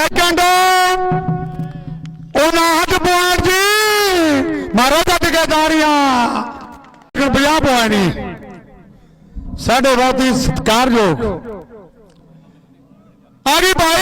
Second 59 point ਜੀ। ਮਾਰੋ ਜੱਟ ਕੇ ਤਾੜੀਆਂ। 50 ਪੁਆਇੰਟ ਨਹੀਂ ਸਾਡੇ ਬਹੁਤ ਹੀ ਸਤਿਕਾਰਯੋਗ। ਆ ਗਈ ਭਾਈ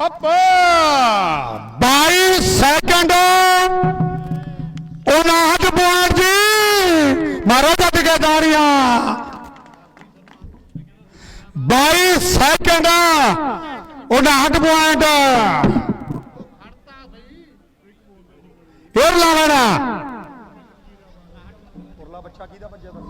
ਹੱਪ। 22 ਸੈਕਿੰਡ 59 ਪੁਆਇੰਟ ਜੀ। ਮਾਰੋ ਜੱਟ ਕੇ ਤਾੜੀਆਂ। 22 ਸੈਕਿੰਡ 59 ਪੁਆਇੰਟ। ਫੇਰ ਲਾਵਣਾ ਉਰਲਾ ਬੱਚਾ ਕਿਹਦਾ ਵੱਜਿਆ ਵਾ